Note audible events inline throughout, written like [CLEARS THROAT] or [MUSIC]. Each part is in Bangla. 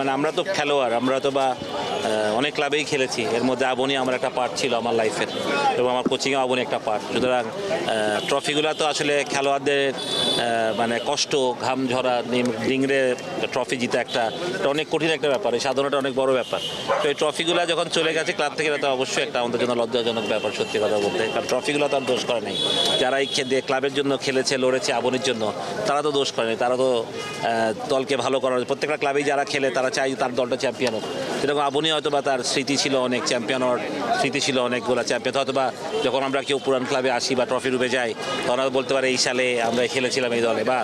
মানে আমরা তো খেলোয়াড়, আমরা তো বা অনেক ক্লাবেই খেলেছি। এর মধ্যে আবনি আমার একটা পার্ট ছিল আমার লাইফের এবং আমার কোচিংয়ে আবনি একটা পার্ট সুতরাং ট্রফিগুলো তো আসলে খেলোয়াড়দের মানে কষ্ট, ঘাম ঝরা নিংড়ে ট্রফি জিতা একটা অনেক কঠিন একটা ব্যাপার, এই সাধনাটা অনেক বড় ব্যাপার। তো এই ট্রফিগুলো যখন চলে গেছে ক্লাব থেকে তো অবশ্যই একটা আমাদের জন্য লজ্জাজনক ব্যাপার, সত্যি কথা বলতে। কারণ ট্রফিগুলো তো আর দোষ করে নাই। যারা এই ক্লাবের জন্য খেলেছে, লড়েছে, আবনির জন্য, তারা তো দোষ করেনি তারা তো দলকে ভালো করার, প্রত্যেকটা ক্লাবেই যারা খেলে তারা চাই তার দলটা চ্যাম্পিয়ন হোক। সেরকম আবনি হয়তো বা তার স্মৃতি ছিল অনেক চ্যাম্পিয়ন হওয়ার স্মৃতি ছিল অনেকগুলো চ্যাম্পিয়ন হয়তো বা যখন আমরা কেউ পুরান ক্লাবে আসি বা ট্রফি রূপে যাই, তখন বলতে পারে, এই সালে আমরা খেলেছিলাম এই দলে। বা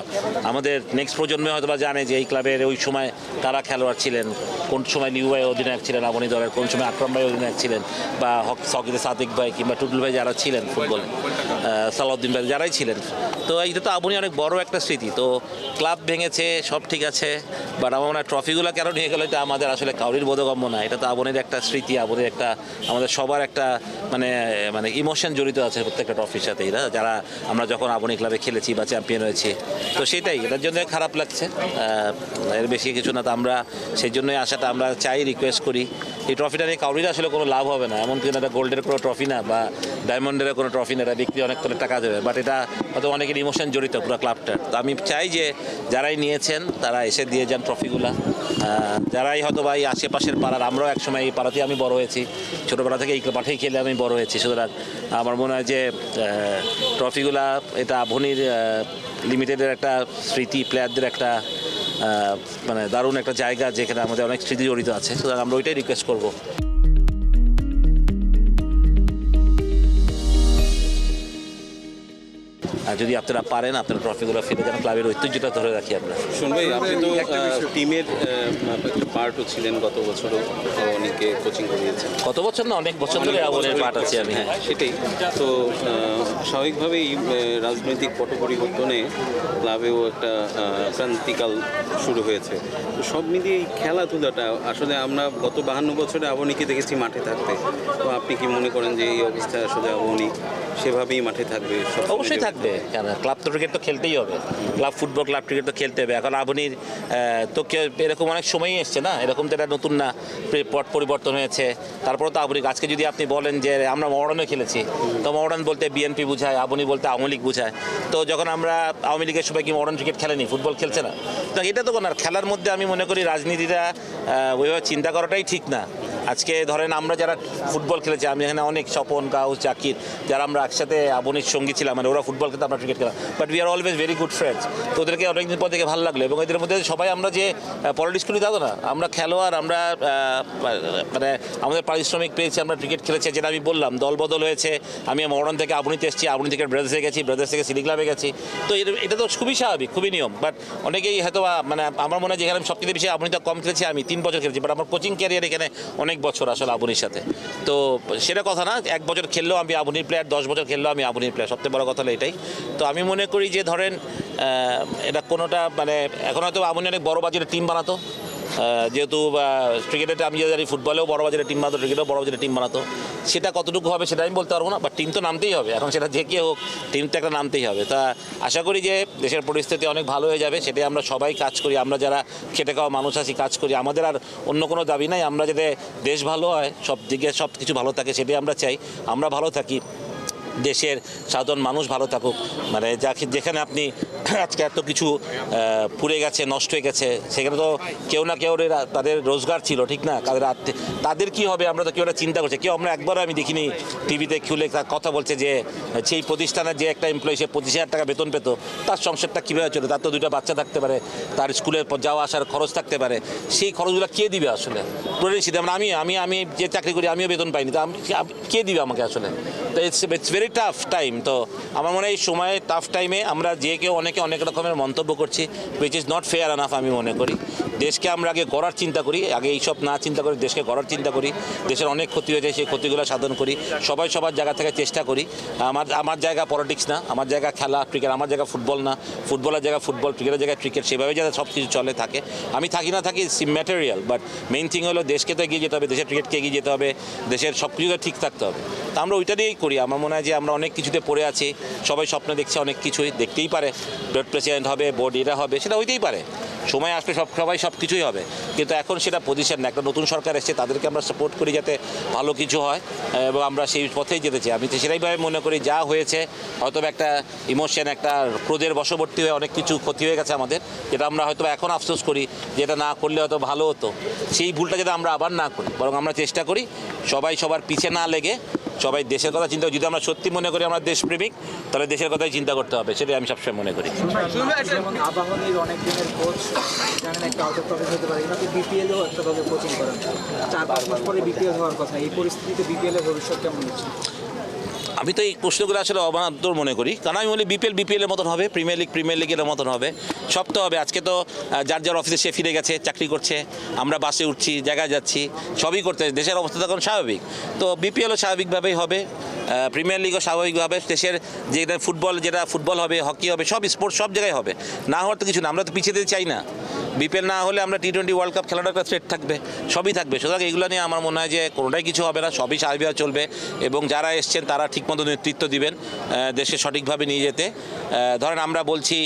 আমাদের নেক্সট প্রজন্মে হয়তো বা জানে যে এই ক্লাবের ওই সময় কারা খেলোয়াড় ছিলেন, কোন সময় লিউ ভাই অধিনায়ক ছিলেন আবনি দলের কোন সময় আকরম ভাই অধিনায়ক ছিলেন, বা হক সকিতে সাদিক ভাই কিংবা টুটুল ভাই যারা ছিলেন ফুটবলে সালাউদ্দিন ভাই যারাই ছিলেন। তো এইটা তো আবনি অনেক বড় একটা স্মৃতি। তো ক্লাব ভেঙেছে, সব ঠিক আছে বাট আমার মনে হয় ট্রফিগুলো কেন নিয়ে গেলো এটা আমাদের আসলে কাউরির বোধগম্য না। এটা তো আবনের একটা স্মৃতি, আবনের একটা, আমাদের সবার একটা মানে মানে ইমোশন জড়িত আছে প্রত্যেকটা ট্রফির সাথে না? যারা আমরা যখন আবনি ক্লাবে খেলেছি বা চ্যাম্পিয়ন হয়েছি, তো সেটাই, এটার জন্য খারাপ লাগছে। এর বেশি কিছু না, তো আমরা সেই জন্যই আশাটা আমরা চাই রিকোয়েস্ট করি। এই ট্রফিটা নিয়ে কাউরির আসলে কোনো লাভ হবে না। এমন কিন্তু একটা গোল্ডের কোনো ট্রফি না, বা ডায়মন্ডের কোনো ট্রফি না, এটা বিক্রি অনেক টাকা দেবে। বাট এটা হয়তো অনেকের ইমোশন জড়িত পুরো ক্লাবটার তো আমি চাই যে যারাই নিয়েছেন, তারা এসে দিয়ে যান ট্রফিগুলা যারাই হয়তো এই আশেপাশের পাড়ার, আমরাও একসময় এই পাড়াতেই আমি বড় হয়েছি। ছোটোবেলা থেকে এই মাঠেই খেলে আমি বড় হয়েছি। সুতরাং আমার মনে হয় যে ট্রফিগুলা এটা আভনির লিমিটেডের একটা স্মৃতি প্লেয়ারদের একটা মানে দারুণ একটা জায়গা যেখানে আমাদের অনেক স্মৃতি জড়িত আছে। সুতরাং আমরা ওইটাই রিকোয়েস্ট করব। যদি আপনারা পারেন আপনার ট্রফিগুলো ফেলে যেন ক্লাবের ঐতিহ্যটা ধরে রাখি আমরা। শুন ভাই আপনি তো টিমের পার্টও ছিলেন গত বছরও অনেকে কোচিং করিয়েছেন। গত বছর না অনেক বছর ধরে আবনের পার্ট আছি আমি। হ্যাঁ সেটাই। তো স্বাভাবিকভাবেই রাজনৈতিক পট পরিবর্তনে ক্লাবেও একটা ক্রান্তিকাল শুরু হয়েছে। তো সব মিলিয়ে এই খেলাধুলাটা আসলে আমরা গত বাহান্ন বছরে আবনীকে দেখেছি মাঠে থাকতে। তো আপনি কি মনে করেন যে এই অবস্থায় আসলে আবনী সেভাবেই মাঠে থাকবে অবশ্যই থাকবে। কেন? ক্লাব তো ক্রিকেট তো খেলতেই হবে। ক্লাব ফুটবল ক্লাব ক্রিকেট তো খেলতে হবে। এখন আহ, তো কে- এরকম অনেক সময়ই এসছে না? এরকম তো এটা নতুন না পট পরিবর্তন হয়েছে। তারপরে তো আপনি আজকে যদি আপনি বলেন যে আমরা মডার্নে খেলেছি তো মডার্ন বলতে বিএনপি বুঝায় আপনি বলতে আওয়ামী লীগ বুঝায়। তো যখন আমরা আওয়ামী লীগের সময় কি মডার্ন ক্রিকেট খেলেনি? ফুটবল খেলছে না? তো এটা তো কোনো আর খেলার মধ্যে আমি মনে করি রাজনীতিটা ওইভাবে চিন্তা করাটাই ঠিক না। আজকে ধরেন আমরা যারা ফুটবল খেলেছি, আমি এখানে অনেক স্বপন গাউস জাকির, যারা আমরা একসাথে আবনির সঙ্গী ছিলাম মানে ওরা ফুটবল খেলতে, আমরা ক্রিকেট খেলাম but we are always very good friends তো ওদেরকে অনেকদিন পর থেকে ভালো লাগল। এবং এদের মধ্যে সবাই আমরা যে পলিটিক্স করি তা না। আমরা খেলোয়াড়, আমরা মানে আমাদের পারিশ্রমিক পেয়েছি, আমরা ক্রিকেট খেলেছি, যেটা আমি বললাম, দল বদল হয়েছে। আমি মরণ থেকে আবনিতে এসেছি, আবনি থেকে ব্রাদার্সে গেছি, ব্রাদার্স থেকে সিটি ক্লাবে গেছি। তো এটা তো খুবই স্বাভাবিক, খুবই নিয়ম। বাট অনেকেই হয়তো মানে আমার মনে হয় যেখানে সবচেয়ে বেশি আবনিতে কম খেলেছি আমি, তিন বছর খেলেছি। বাট আমার কোচিং ক্যারিয়ার এখানে অনেক বছর আসলে আবুনির সাথে। তো সেটা কথা না, এক বছর খেললেও আমি আবুনির প্লেয়ার দশ বছর খেললেও আমি আবুনির প্লেয়ার সবচেয়ে বড় কথা হলো এটাই। তো আমি মনে করি যে ধরেন এটা কোনোটা মানে এখন হয়তো আবুনি অনেক বড় বাজারের টিম বানাতো যেহেতু ক্রিকেটে আমি জানি ফুটবলেও বড় বাজারে টিম বানাতো, ক্রিকেটেও বড় বাজারে টিম বানাতো। সেটা কতটুকু হবে সেটা আমি বলতে পারব না বাট টিম তো নামতেই হবে। এখন সেটা যে কে হোক টিম তো একটা নামতেই হবে। তা আশা করি যে দেশের পরিস্থিতি অনেক ভালো হয়ে যাবে, সেটাই আমরা সবাই কাজ করি। আমরা যারা খেটে খাওয়া মানুষ আছি, কাজ করি। আমাদের আর অন্য কোনো দাবি নাই। আমরা যাতে দেশ ভালো হয়, সব দিকে সব কিছু ভালো থাকে, সেটাই আমরা চাই। আমরা ভালো থাকি। দেশের সাধারণ মানুষ ভালো থাকুক। মানে যাকে যেখানে আপনি [CLEARS THROAT] আজকে এত কিছু পুড়ে গেছে, নষ্ট হয়ে গেছে, সেখানে তো কেউ না কেউ তাদের রোজগার ছিল, ঠিক না? তাদের তাদের কি হবে? আমরা তো কেউ চিন্তা করছি। কেউ আমরা একবারও আমি দেখিনি টিভিতে খুলে কথা বলছে যে, সেই প্রতিষ্ঠানের যে একটা এমপ্লয়ি সে পঁচিশ হাজার টাকা বেতন পেত, তার সংসারটা কীভাবে চলে তার তো দুইটা বাচ্চা থাকতে পারে, তার স্কুলের পর যাওয়া আসার খরচ থাকতে পারে। সেই খরচগুলো কে দিবে আসলে? সিদ্ধ মানে আমি আমি আমি যে চাকরি করি, আমিও বেতন পাইনি, তো কে দিবে আমাকে আসলে? তো it's it's very tough time তো আমার মনে হয় এই সময়ে টাফ টাইমে আমরা যে কেউ অনেকে অনেক রকমের মন্তব্য করছি which is not fair enough আমি মনে করি। দেশকে আমরা আগে গড়ার চিন্তা করি, আগে এইসব না চিন্তা করি দেশকে গড়ার চিন্তা করি, দেশের অনেক ক্ষতি হয়েছে সেই ক্ষতিগুলো সাধন করি, সবাই সবার জায়গা থেকে চেষ্টা করি। আমার আমার জায়গা পলিটিক্স না, আমার জায়গা খেলা ক্রিকেট আমার জায়গা ফুটবল না ফুটবলের জায়গা ফুটবল ক্রিকেটের জায়গায় ক্রিকেট সেভাবে যাতে সব কিছু চলে, থাকে। আমি থাকি না থাকি ম্যাটেরিয়াল বাট মেইন থিং হলো দেশকে তো এগিয়ে যেতে হবে, দেশের ক্রিকেটকে এগিয়ে যেতে হবে, দেশের সব কিছুতে ঠিক থাকতে হবে। তা আমরা ওইটা দিয়েই করি, আমার মনে হয় যে আমরা অনেক কিছুতে পড়ে আছি, সবাই স্বপ্ন দেখছে অনেক কিছুই দেখতেই পারে। বোর্ড প্রেসিডেন্ট হবে বোর্ড এটা হবে, সেটা হইতেই পারে। সময় আসবে, সব, সবাই সব কিছুই হবে। কিন্তু এখন সেটা পজিশন না, একটা নতুন সরকার এসছে, তাদেরকে আমরা সাপোর্ট করি যাতে ভালো কিছু হয়, এবং আমরা সেই পথেই যেতে চাই। আমি তো সেটাইভাবে মনে করি, যা হয়েছে হয়তো একটা ইমোশন একটা ক্রোধের বশবর্তী হয়ে অনেক কিছু ক্ষতি হয়ে গেছে আমাদের, যেটা আমরা হয়তো এখন আফসোস করি, যেটা না করলে হয়তো ভালো হতো। সেই ভুলটা যাতে আমরা আবার না করি, বরং আমরা চেষ্টা করি, সবাই সবার পিছে না লেগে সবাই দেশের কথা চিন্তা যদি আমরা সত্যি মনে করি আমরা দেশপ্রেমিক তাহলে দেশের কথাই চিন্তা করতে হবে সেটাই আমি সবসময় মনে করি। চার পাঁচ মাস পরে বিপিএল হওয়ার কথা এই পরিস্থিতিতে বিপিএল এর ভবিষ্যৎ কেমন হচ্ছে? আমি তো এই প্রশ্নগুলো আসলে অবান্তর মনে করি। কারণ আমি বলি বিপিএল বিপিএল এর মতন হবে, প্রিমিয়ার লিগ প্রিমিয়ার লিগের মতন হবে। সব তো হবে। আজকে তো যার যার অফিসে সে ফিরে গেছে, চাকরি করছে। আমরা বাসে উঠছি, জায়গায় যাচ্ছি, সবই করতে দেশের অবস্থা তখন স্বাভাবিক। তো বিপিএলও স্বাভাবিকভাবেই হবে। প্রিমিয়ার লিগও স্বাভাবিকভাবে দেশের যেটা ফুটবল যেটা ফুটবল হবে হকি হবে, সব স্পোর্টস সব জায়গায় হবে। না হওয়ার তো কিছু না, আমরা তো পিছিয়ে চাই না। বিপিএল না হলে আমরা টি টোয়েন্টি ওয়ার্ল্ড কাপ খেলাটা একটা থ্রেট থাকবে, সবই থাকবে। সুতরাং এগুলো নিয়ে আমার মনে হয় যে কোনোটাই কিছু হবে না, সবই স্বাভাবিকভাবে চলবে এবং যারা এসছেন তারা ঠিকমতো নেতৃত্ব দিবেন দেশে সঠিকভাবে নিয়ে যেতে। ধরেন আমরা বলছি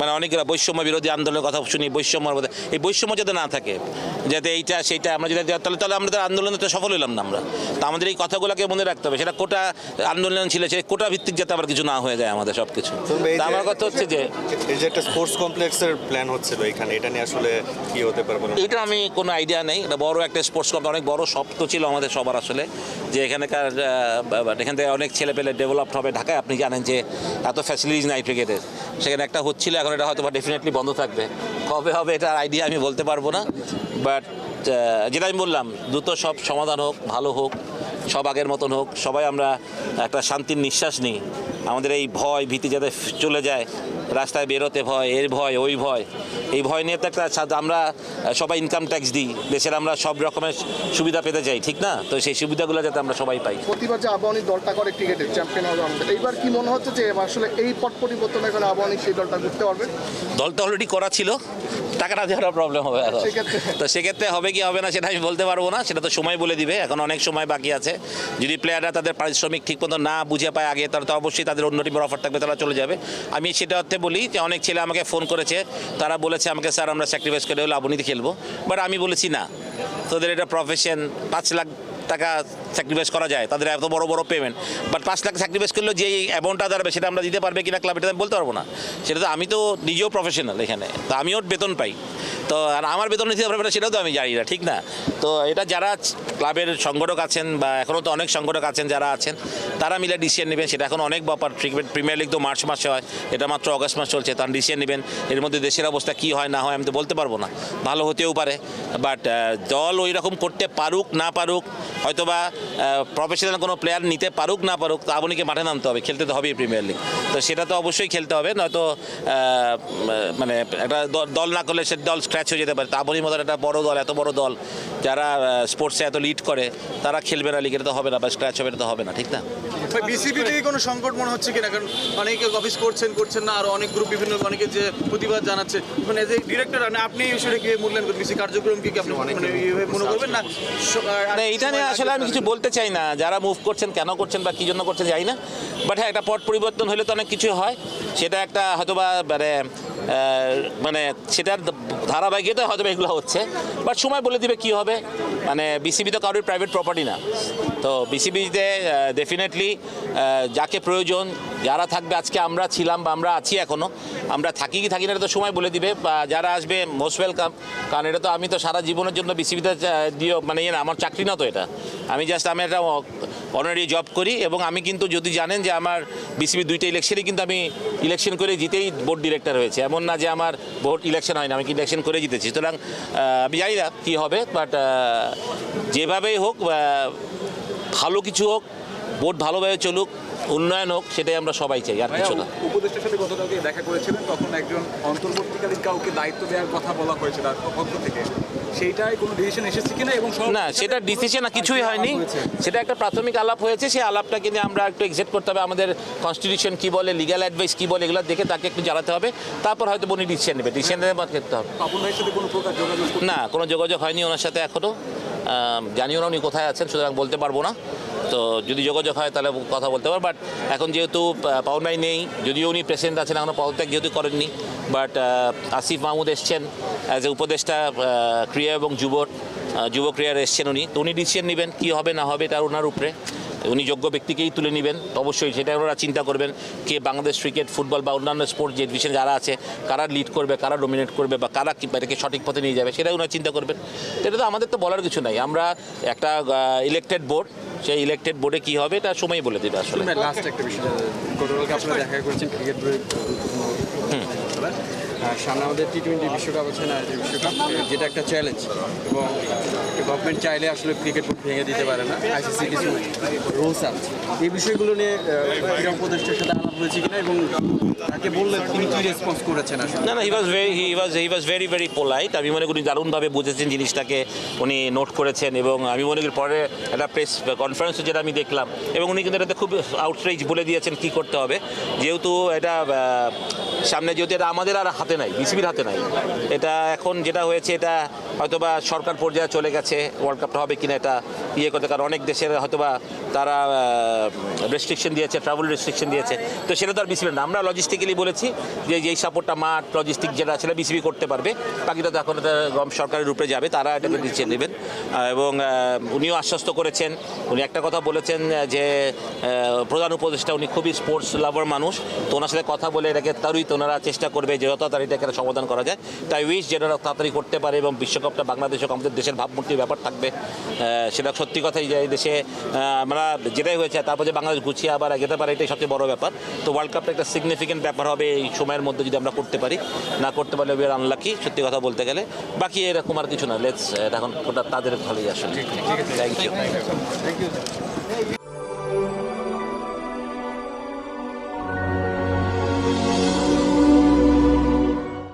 মানে অনেকগুলো বৈষম্য বিরোধী আন্দোলনের কথা শুনি বৈষম্যর মধ্যে এই বৈষম্য যাতে না থাকে, যাতে এইটা, সেইটা আমরা যদি, তাহলে তাহলে আমাদের আন্দোলনে তো সফল হলাম না আমরা। তো আমাদের এই কথাগুলোকে মনে রাখতে হবে সেটা কোটা আন্দোলন ছিল সেই কোটা ভিত্তিক যাতে আবার কিছু না হয়ে যায় আমাদের সব কিছু আমার কথা হচ্ছে যে এই যে একটা স্পোর্টস কমপ্লেক্সের প্ল্যান হচ্ছিল এখানে এটা নিয়ে আসলে কি হতে পারে বলে এটা আমি কোনো আইডিয়া নেই। এটা বড় একটা স্পোর্টস কমপ্লেক্স অনেক বড় স্বপ্ন ছিল আমাদের সবার আসলে। যে এখানকার এখান থেকে অনেক ছেলে পেলে ডেভেলপড হবে ঢাকায়। আপনি জানেন যে এত ফ্যাসিলিটিস নাই ক্রিকেটের সেখানে একটা হচ্ছিল এখন এটা হয়তো ডেফিনেটলি বন্ধ থাকবে। কবে হবে এটার আইডিয়া আমি বলতে পারব না। বাট যেটা আমি বললাম দ্রুত সব সমাধান হোক ভালো হোক। সব আগের মতন হোক, সবাই আমরা একটা শান্তির নিঃশ্বাস নিই। আমাদের এই ভয় ভীতি যাতে চলে যায় রাস্তায় বেরোতে ভয় এর ভয় ওই ভয়। এই ভয় নিয়ে তো একটা আমরা সবাই ইনকাম ট্যাক্স দিই। দেশের আমরা সব রকমের সুবিধা পেতে চাই ঠিক না? তো সেই সুবিধাগুলো যাতে আমরা সবাই পাই। প্রতিবার যে আবাহনী দলটা করে ক্রিকেটের চ্যাম্পিয়ন হবে আমাদের। এইবার কি মনে হচ্ছে যে আসলে এই পট পরিবর্তনের কারণে আবাহনী সেই দলটা করতে পারবে? দল তো অলরেডি করা ছিল টাকাটা দেওয়ার প্রবলেম হবে এখন। তো সেক্ষেত্রে হবে কি হবে না সেটা আমি বলতে পারব না সেটা তো সময় বলে দিবে। এখন অনেক সময় বাকি আছে। যদি প্লেয়াররা তাদের পারিশ্রমিক ঠিক মতো না বুঝে পায় আগে তাহলে তো অবশ্যই তাদের অন্য টিমের অফার থাকবে তারা চলে যাবে। আমি সেটা অর্থে বলি যে অনেক ছেলে আমাকে ফোন করেছে, তারা বলেছে আমাকে, স্যার, আমরা স্যাক্রিফাইস করে হলে আবনীতে খেলব। বাট আমি বলেছি, না, তোদের এটা প্রফেশন পাঁচ লাখ টাকা স্যাক্রিফাইস করা যায়, তাদের এত বড় বড় পেমেন্ট বাট পাঁচ লাখ স্যাক্রিফাইস করলে যে অ্যামাউন্টটা দাঁড়াবে, সেটা আমরা দিতে পারবে কিনা ক্লাব এটা আমি বলতে পারব না। সেটা তো আমি তো নিজেও প্রফেশনাল এখানে, তো আমিও বেতন পাই। তো আর আমার বেতন দিতে পারবে না সেটাও তো আমি জানি না, ঠিক না? তো এটা যারা ক্লাবের সংগঠক আছেন বা এখনও তো অনেক সংগঠক আছেন যারা আছেন, তারা মিলে ডিসিশন নেবেন। সেটা এখন অনেক ব্যাপার প্রিমিয়ার লিগ তো মার্চ মাসে হয়, এটা মাত্র অগস্ট মাস চলছে তার ডিসিশন নেবেন। এর মধ্যে দেশের অবস্থা কি হয়, না হয় আমি তো বলতে পারব না। ভালো হতেও পারে বাট দল ওই রকম করতে পারুক, না পারুক, হয়তোবা প্রফেশনাল কোনো প্লেয়ার নিতে পারুক, না পারুক, তো আবনীকে মাঠে নামতে হবে, খেলতে তো হবেই প্রিমিয়ার লিগ তো সেটা তো অবশ্যই খেলতে হবে, নয়তো মানে একটা দল না করলে সে দল স্ক্র্যাচ হয়ে যেতে পারে। তো আবনীর মতন একটা বড় দল এত বড় দল যারা স্পোর্টসে এত লিড করে তারা খেলবে না লিগের তো হবে না বা স্ক্র্যাচ হবে তো হবে না ঠিক না? বিসিবি থেকে কোনো সংকট মনে হচ্ছে কিনা? কারণ অনেকে অফিস করছেন করছেন না আর অনেক গ্রুপ বিভিন্ন অনেকে যে প্রতিবাদ জানাচ্ছে। মানে এজ এ ডিরেক্টর আপনি এই বিষয়টা কি মূল্যায়ন করবেন বিসি কার্যক্রম কি কি আপনি মানে মনে করবেন না? মানে এইটা নিয়ে আসলে আমি কিছু বলতে চাই না যারা মুভ করছেন কেন করছেন বা কী জন্য করছেন যাই না। বাট হ্যাঁ একটা পট পরিবর্তন হলে তো অনেক কিছু হয়। সেটা একটা হয়তো বা মানে মানে সেটার ধারাবাহিকতা হয়তো এগুলো হচ্ছে বাট সময় বলে দিবে কি হবে? মানে বিসিবি তো কারোর প্রাইভেট প্রপার্টি না। তো বিসিবিতে ডেফিনেটলি যাকে প্রয়োজন, যারা থাকবে, আজকে আমরা ছিলাম বা আমরা আছি এখনও আমরা থাকি কি থাকি না তো সময় বলে দিবে। বা যারা আসবে মোস্ট ওয়েলকাম কারণ এটা তো আমি তো সারা জীবনের জন্য বিসিবিতে দিও মানে ইয়ে আমার চাকরি না তো এটা। আমি জাস্ট আমি একটা অনারি জব করি এবং আমি কিন্তু যদি জানেন যে আমার বিসিবি দুইটা ইলেকশনে কিন্তু আমি ইলেকশন করে জিতেই বোর্ড ডিরেক্টর হয়েছে। এমন না যে আমার ভোট ইলেকশন হয় না আমি ইলেকশন করে জিতেছি। সুতরাং আমি জানি না কী হবে বাট যেভাবেই হোক ভালো কিছু হোক বোর্ড ভালোভাবে চলুক উন্নয়ন হোক সেটাই আমরা সবাই চাই আর কিছু না। উপদেষ্টার সাথে গতকালকে দেখা করেছিলেন তখন একজন অন্তর্বর্তীকালীন কাউকে দায়িত্ব দেওয়ার কথা বলা হয়েছে তার পক্ষ থেকে। সেইটাই কোনো ডিসিশন এসেছে কিনা এবং না সেটা ডিসিশন কিছুই হয়নি। সেটা একটা প্রাথমিক আলাপ হয়েছে সেই আলাপটাকে নিয়ে আমরা একটু এক্সেপ্ট করতে হবে। আমাদের কনস্টিটিউশন কি বলে লিগ্যাল অ্যাডভাইস কি বলে এগুলো দেখে তাকে একটু জানাতে হবে। তারপর হয়তো উনি ডিসিশন নেবে। ডিসিশন নেবে করতে হবে। কোনো প্রকার না কোনো যোগাযোগ হয়নি ওনার সাথে এখনও জানিও না উনি কোথায় আছেন সুতরাং বলতে পারব না। তো যদি যোগাযোগ হয় তাহলে কথা বলতে পারব। বাট এখন যেহেতু পাওনাই নেই, যদিও উনি প্রেসিডেন্ট আছেন এখনও পদত্যাগ যেহেতু করেননি। বাট আসিফ মাহমুদ এসছেন অ্যাজ এ উপদেষ্টা ক্রিয়া এবং যুব যুব ক্রিয়ার এসছেন উনি। তো উনি ডিসিশন নেবেন কী হবে, না হবে, এটা ওনার উপরে। উনি যোগ্য ব্যক্তিকেই তুলে নেবেন অবশ্যই সেটা ওনারা চিন্তা করবেন কে বাংলাদেশ ক্রিকেট ফুটবল বা অন্যান্য স্পোর্টস যে ডিভিশন যারা আছে, কারা লিড করবে, কারা ডোমিনেট করবে বা কারা এটাকে সঠিক পথে নিয়ে যাবে, সেটাই ওনারা চিন্তা করবেন। এটা তো আমাদের তো বলার কিছু নাই। আমরা একটা ইলেকটেড বোর্ড সেই ইলেকটেড বোর্ডে কী হবে এটা সময় বলে দেবে আসলে। লাস্ট একটা বিষয় গতকালকে আপনারা দেখা করেছেন ক্রিকেট সামনে আমাদের টি টোয়েন্টি বিশ্বকাপ আছে না যে বিশ্বকাপ যেটা একটা চ্যালেঞ্জ এবং গভর্নমেন্ট চাইলে আসলে ক্রিকেট বোর্ড ভেঙে দিতে পারে না। আইসিসি কিছু রুলস আছে। এই বিষয়গুলো নিয়ে ক্রীড়া উপদেষ্টার সাথে আলাপ হয়েছে কিনা এবং তাকে বললেন তিনি কি রেসপন্স করেছেন আসলে? না না he was very he was he was very very polite আমি মনে করি দারুণভাবে বুঝেছেন জিনিসটাকে। উনি নোট করেছেন এবং আমি মনে করি পরে একটা প্রেস কনফারেন্সে যেটা আমি দেখলাম এবং উনি কিন্তু এটাতে খুব আউটরিচ বলে দিয়েছেন কি করতে হবে। যেহেতু এটা সামনে যেহেতু এটা আমাদের আর হাতে নাই বিসিবির হাতে নাই। এটা এখন যেটা হয়েছে, এটা হয়তোবা সরকার পর্যায়ে চলে গেছে ওয়ার্ল্ড কাপটা হবে কিনা এটা ইয়ে করতে, কারণ অনেক দেশের হয়তোবা তারা রেস্ট্রিকশন দিয়েছে ট্রাভেল রেস্ট্রিকশন দিয়েছে। তো সেটা তো আর বিসিবি না। আমরা লজিস্টিক্যালি বলেছি যে যেই সাপোর্টটা মাঠ লজিস্টিক যেটা সেটা বিসিবি করতে পারবে। বাকিটা তো এখন এটা সরকারের উপরে যাবে, তারা এটা ডিসিশন নেবেন। এবং উনিও আশ্বস্ত করেছেন। উনি একটা কথা বলেছেন যে প্রধান উপদেষ্টা, উনি খুবই স্পোর্টস লাভার মানুষ, তো ওনার সাথে কথা বলে এটাকে তারই তো ওনারা চেষ্টা করবে যে যত তাড়াতাড়ি এটাকে সমাধান করা যায়। তাই উইশ যেটা তাড়াতাড়ি করতে পারে এবং বিশ্বকাপটা বাংলাদেশ হোক, আমাদের দেশের ভাবমূর্তির ব্যাপার থাকবে। সেটা সত্যি কথাই যে দেশে আমরা যেটাই হয়েছে, তারপর যে বাংলাদেশ গুছিয়ে আবার যেতে পারে, এটাই সবচেয়ে বড় ব্যাপার। তো ওয়ার্ল্ড কাপটা একটা সিগনিফিকেন্ট ব্যাপার হবে এই সময়ের মধ্যে যদি আমরা করতে পারি। না করতে পারলে উই আর আনলাকি সত্যি কথা বলতে গেলে। বাকি এরকম আর কিছু না লেটস এখন ওটা তাদের ভালোই আসলে। Thank you